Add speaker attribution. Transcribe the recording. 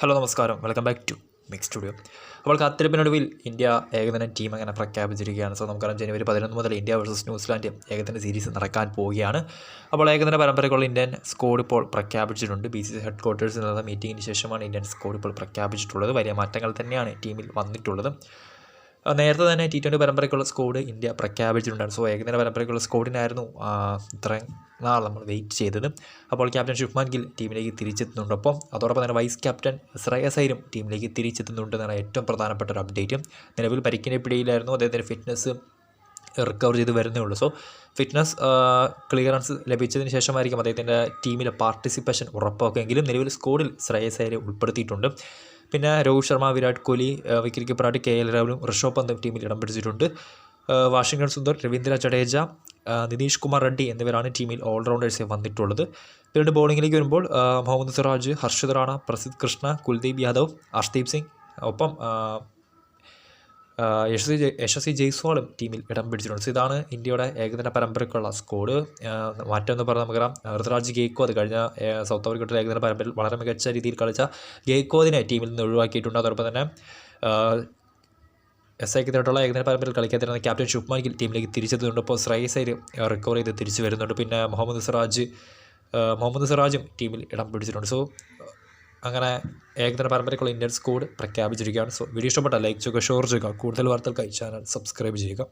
Speaker 1: Hello നമസ്കാരം. Welcome back to mix studio അപ്പോൾ കാത്തിരിപ്പിനൊടുവിൽ ഇന്ത്യ ഏകദിന ടീം അങ്ങനെ പ്രഖ്യാപിച്ചിരിക്കുകയാണ്. സോ നമുക്കറിയാം ജനുവരി പതിനൊന്ന് മുതൽ ഇന്ത്യ വേഴ്സസ് ന്യൂസിലാൻഡ് ഏകദിന സീരീസ് നടക്കാൻ പോവുകയാണ്. അപ്പോൾ ഏകദിന പരമ്പരയ്ക്കുള്ള ഇന്ത്യൻ സ്കോഡ് ഇപ്പോൾ പ്രഖ്യാപിച്ചിട്ടുണ്ട്. ബി സി സി ഹെഡ് ക്വാർട്ടേഴ്സിൽ നടന്ന മീറ്റിംഗിന് ശേഷമാണ് ഇന്ത്യൻ സ്കോഡ് ഇപ്പോൾ പ്രഖ്യാപിച്ചിട്ടുള്ളത്. വലിയ മാറ്റങ്ങൾ തന്നെയാണ് ടീമിൽ വന്നിട്ടുള്ളത്. നേരത്തെ തന്നെ ടി ട്വന്റി പരമ്പരയ്ക്കുള്ള സ്കോഡ് ഇന്ത്യ പ്രഖ്യാപിച്ചിട്ടുണ്ടായിരുന്നു. സോ ഏകദിന പരമ്പരയ്ക്കുള്ള സ്കോഡിനായിരുന്നു ഇത്രയും നാൾ നമ്മൾ വെയിറ്റ് ചെയ്തത്. അപ്പോൾ ക്യാപ്റ്റൻ ശുഭ്മാൻ ഗിൽ ടീമിലേക്ക് തിരിച്ചെത്തുന്നുണ്ട്. ഒപ്പം അതോടൊപ്പം തന്നെ വൈസ് ക്യാപ്റ്റൻ ശ്രേയസ് അയ്യരും ടീമിലേക്ക് തിരിച്ചെത്തുന്നുണ്ട് എന്നാണ് ഏറ്റവും പ്രധാനപ്പെട്ട ഒരു അപ്ഡേറ്റ് നിലവിൽ പരിക്കിന്റെ പിടിയിലായിരുന്നു അദ്ദേഹത്തിന്റെ ഫിറ്റ്നസ് റിക്കവർ ചെയ്ത് വരുന്നേ ഉള്ളൂ. സോ ഫിറ്റ്നസ് ക്ലിയറൻസ് ലഭിച്ചതിന് ശേഷമായിരിക്കും അദ്ദേഹത്തിന്റെ ടീമിലെ പാർട്ടിസിപ്പേഷൻ ഉറപ്പാക്കുമെങ്കിലും നിലവിൽ സ്കോഡിൽ ശ്രേയസ് അയ്യരെ ഉൾപ്പെടുത്തിയിട്ടുണ്ട്. പിന്നെ രോഹിത് ശർമ്മ വിരാട് കോഹ്ലി വിക്കറ്റ് കീപ്പറായിട്ട് കെ എൽ രാഹുലും ഋഷഭ് പന്തും ടീമിൽ ഇടം പിടിച്ചിട്ടുണ്ട്. വാഷിംഗ്ടൺ സുന്ദർ രവീന്ദ്ര ജഡേജ നിതീഷ് കുമാർ റെഡ്ഡി എന്നിവരാണ് ടീമിൽ ഓൾറൗണ്ടേഴ്സ് വന്നിട്ടുള്ളത്. പിന്നീട് ബോളിങ്ങിലേക്ക് വരുമ്പോൾ മുഹമ്മദ് സിറാജ് ഹർഷിത് റാണ പ്രസിദ് കൃഷ്ണ കുൽദീപ് യാദവ് അർഷ്ദീപ് സിംഗ് ഒപ്പം യശസ്വി യശസ്വി ജയ്സ്വാളും ടീമിൽ ഇടം പിടിച്ചിട്ടുണ്ട്. സോ ഇതാണ് ഇന്ത്യയുടെ ഏകദിന പരമ്പരയ്ക്കുള്ള സ്കോഡ് മാറ്റമെന്ന് പറഞ്ഞാൽ നമുക്കറിയാം. ഋതുരാജ് ഗെയ്ക്കോ അത് കഴിഞ്ഞ സൗത്ത് ആഫ്രിക്കയുടെ ഏകദിന പരമ്പരയിൽ വളരെ മികച്ച രീതിയിൽ കളിച്ച ഗെയ്ക്കോദിനെ ടീമിൽ നിന്ന് ഒഴിവാക്കിയിട്ടുണ്ട്. അതോടൊപ്പം തന്നെ എസ് ഐക്കെതിരായിട്ടുള്ള ഏകദിന പരമ്പരയിൽ കളിക്കാതിരുന്ന ക്യാപ്റ്റൻ ശുഭ്മാൻ ഗിൽ ടീമിലേക്ക് തിരിച്ചെത്തുന്നുണ്ട്. ഇപ്പോൾ ശ്രേയസൈര് റിക്കവർ ചെയ്ത് തിരിച്ചു വരുന്നുണ്ട്. പിന്നെ മുഹമ്മദ് സിറാജ് മുഹമ്മദ് സിറാജും ടീമിൽ ഇടം പിടിച്ചിട്ടുണ്ട്. സോ അങ്ങനെ ഏകദിന പരമ്പരയ്ക്കുള്ള ഇന്ത്യൻ സ്കോഡ് പ്രഖ്യാപിച്ചിരിക്കുകയാണ്. സോ വീഡിയോ ഇഷ്ടപ്പെട്ട ലൈക്ക് ചെയ്യുക ഷെയർ ചെയ്യുക കൂടുതൽ വാർത്തകൾക്കായി ചാനൽ സബ്സ്ക്രൈബ് ചെയ്യുക.